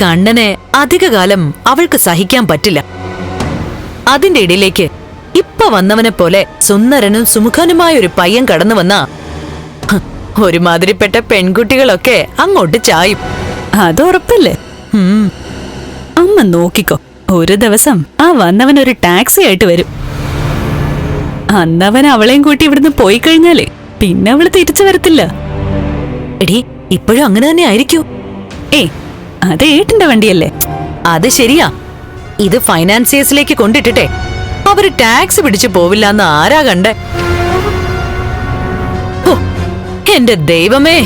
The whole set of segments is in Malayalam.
കണ്ണനെ അധികകാലം അവൾക്ക് സഹിക്കാൻ പറ്റില്ല. അതിന്റെ ഇടയിലേക്ക് ഇപ്പൊ വന്നവനെ പോലെ സുന്ദരനും സുമുഖനുമായ ഒരു പയ്യൻ കടന്നു വന്ന ഒരുമാതിരിപ്പെട്ട പെൺകുട്ടികളൊക്കെ അങ്ങോട്ട് ചായും. അത് ഉറപ്പല്ലേ അമ്മ നോക്കിക്കോ ഒരു ദിവസം ആ വന്നവൻ ഒരു ടാക്സി ആയിട്ട് വരും. അന്നവൻ അവളെയും കൂട്ടി ഇവിടുന്ന് പോയി കഴിഞ്ഞാലേ പിന്നെ അവൾ തിരിച്ചു വരത്തില്ല. എടി ഇപ്പോഴും അങ്ങനെ തന്നെ ആയിരിക്കൂ. ഏ അത് ഏട്ടന്റെ വണ്ടിയല്ലേ? അത് ശരിയാ. ഇത് ഫൈനാൻസിയേഴ്സിലേക്ക് കൊണ്ടിട്ടിട്ടെ. അവർ ടാക്സ് പിടിച്ചു പോവില്ലാന്ന് ആരാ കണ്ടേ? എന്റെ ദൈവമേ.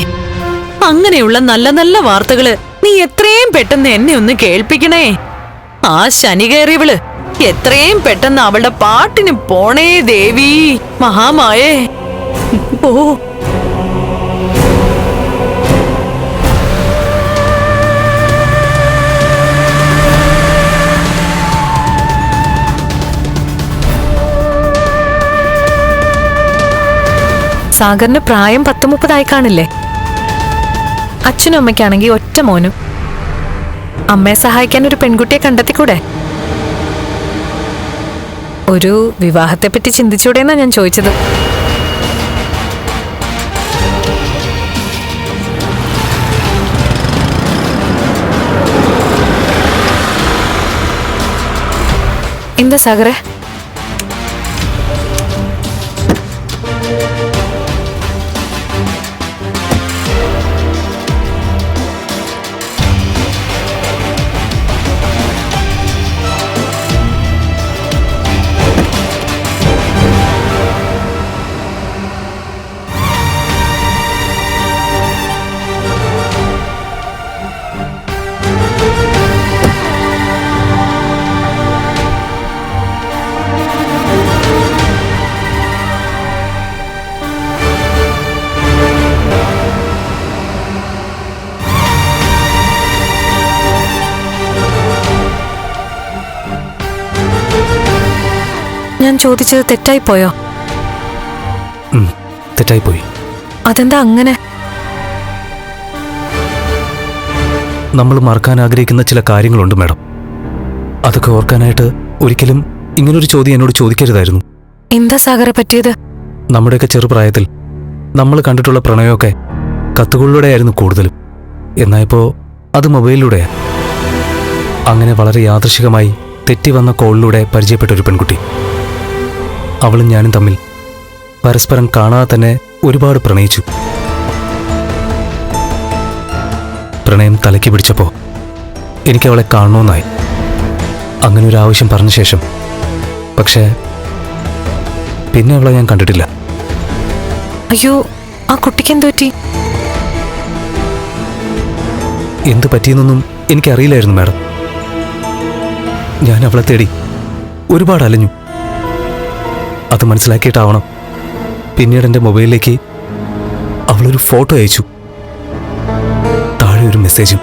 അങ്ങനെയുള്ള നല്ല നല്ല വാർത്തകൾ നീ എത്രയും പെട്ടെന്ന് എന്നെ ഒന്ന് കേൾപ്പിക്കണേ. ആ ശനി കയറിയവൾ എത്രയും പെട്ടെന്ന് അവളുടെ പാട്ടിന് പോണേ ദേവി. മഹാമായേ. ഓ സാഗറിന് പ്രായം പത്ത് മുപ്പതായി കാണില്ലേ? അച്ഛനും അമ്മയ്ക്കാണെങ്കിൽ ഒറ്റ മോനും. അമ്മയെ സഹായിക്കാൻ ഒരു പെൺകുട്ടിയെ കണ്ടെത്തിക്കൂടെ? ഒരു വിവാഹത്തെപ്പറ്റി ചിന്തിച്ചൂടെന്നാ ഞാൻ ചോദിച്ചത്. എന്താ സാഗറെ? ഞാൻ ചോദിച്ചത് തെറ്റായി പോയോ തെറ്റായി പോയി അതെന്താ അങ്ങനെ? നമ്മൾ മറക്കാൻ ആഗ്രഹിക്കുന്ന ചില കാര്യങ്ങളുണ്ട് മാഡം. അതൊക്കെ ഓർക്കാനായിട്ട് ഒരിക്കലും ഇങ്ങനൊരു ചോദ്യം എന്നോട് ചോദിക്കരുതായിരുന്നു. എന്താ സാഗറെ പറ്റിയത്? നമ്മുടെയൊക്കെ ചെറുപ്രായത്തിൽ നമ്മൾ കണ്ടിട്ടുള്ള പ്രണയമൊക്കെ കത്തുകളിലൂടെയായിരുന്നു കൂടുതലും. എന്നായപ്പോൾ അത് മൊബൈലിലൂടെയാ. അങ്ങനെ വളരെ യാദൃശികമായി തെറ്റി വന്ന കോളിലൂടെ പരിചയപ്പെട്ട ഒരു പെൺകുട്ടി. അവളും ഞാനും തമ്മിൽ പരസ്പരം കാണാതെ തന്നെ ഒരുപാട് പ്രണയിച്ചു. പ്രണയം തലയ്ക്ക് പിടിച്ചപ്പോൾ എനിക്ക് അവളെ കാണണമെന്നായി അങ്ങനെ ഒരു ആവശ്യം പറഞ്ഞ ശേഷം. പക്ഷേ പിന്നെ അവളെ ഞാൻ കണ്ടിട്ടില്ല. അയ്യോ ആ കുട്ടിക്ക് എന്ത് പറ്റി? എന്ത് പറ്റിയെന്നൊന്നും എനിക്കറിയില്ലായിരുന്നു മാഡം. ഞാൻ അവളെ തേടി ഒരുപാട് അലഞ്ഞു. അത് മനസ്സിലാക്കിയിട്ടാവണം. പിന്നീട് എന്റെ മൊബൈലിലേക്ക് അവളൊരു ഫോട്ടോ അയച്ചു. താഴെ ഒരു മെസ്സേജും.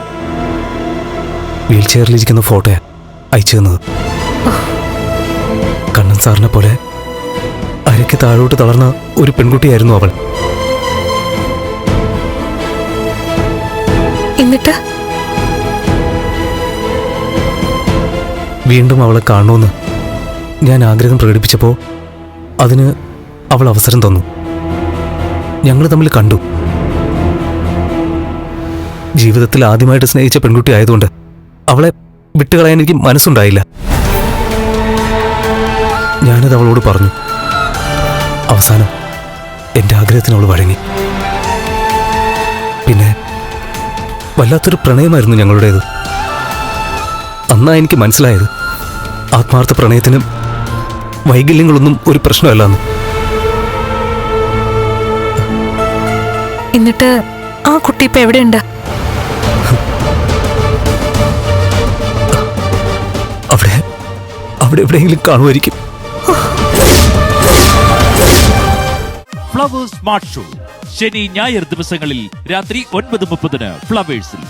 വീൽ ചെയറിലിരിക്കുന്ന ഫോട്ടോയാ അയച്ചു തന്നത്. കണ്ണൻ സാറിനെ പോലെ അരയ്ക്ക് താഴോട്ട് തളർന്ന ഒരു പെൺകുട്ടിയായിരുന്നു അവൾ. എന്നിട്ട്? വീണ്ടും അവളെ കാണുമെന്ന് ഞാൻ ആഗ്രഹം പ്രകടിപ്പിച്ചപ്പോൾ അതിന് അവൾ അവസരം തന്നു. ഞങ്ങൾ തമ്മിൽ കണ്ടു. ജീവിതത്തിൽ ആദ്യമായിട്ട് സ്നേഹിച്ച പെൺകുട്ടി ആയതുകൊണ്ട് അവളെ വിട്ടുകളയാൻ എനിക്ക് മനസ്സുണ്ടായില്ല. ഞാനത് അവളോട് പറഞ്ഞു. അവസാനം എന്റെ ആഗ്രഹത്തിന് അവൾ വഴങ്ങി. പിന്നെ വല്ലാത്തൊരു പ്രണയമായിരുന്നു ഞങ്ങളുടേത്. അന്നാ എനിക്ക് മനസ്സിലായത് ആത്മാർത്ഥ പ്രണയത്തിനും വൈകല്യങ്ങളൊന്നും ഒരു പ്രശ്നമല്ലെന്ന് എന്നിട്ട് ആ കുട്ടി ഇപ്പൊ എവിടെയുണ്ട്? അവിടെ അവിടെ എവിടെയെങ്കിലും കാണുമായിരിക്കും. ഫ്ലവേഴ്സ് സ്മാർട്ട് ഷോ ശനി ഞായർ ദിവസങ്ങളിൽ രാത്രി ഒൻപത് മുപ്പതിന് ഫ്ലവേഴ്സിൽ